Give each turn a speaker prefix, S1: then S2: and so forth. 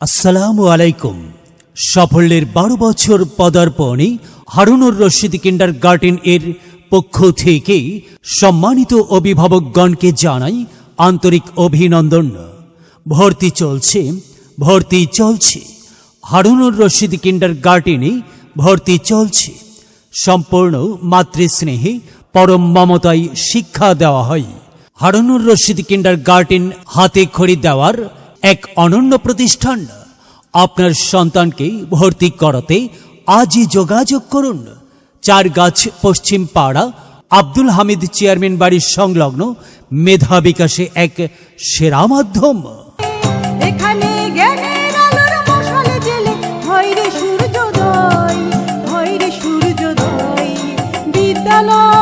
S1: আসসালামু আলাইকুম। সাফল্যের বারো বছর পদার্পণে হারুনুর রশিদ কিন্ডার গার্ডেন এর পক্ষ থেকে সম্মানিত অভিভাবকগণকে জানাই আন্তরিক অভিনন্দন। ভর্তি চলছে ভর্তি চলছে। হারুনুর রশিদ কিন্ডার গার্ডেনে ভর্তি চলছে। সম্পূর্ণ মাতৃস্নেহে পরম মমতায় শিক্ষা দেওয়া হয়। হারুনুর রশিদ কিন্ডার গার্ডেন হাতে খড়ি দেওয়ার এক অনন্য প্রতিষ্ঠান। আপনার সন্তানকে ভর্তি করাতে আজই যোগাযোগ করুন। চার গাছ পশ্চিম পাড়া, আব্দুল হামিদ চেয়ারম্যান বাড়ির সংলগ্ন মেধা বিকাশে এক সেরা মাধ্যম।
S2: বিদ্যালয়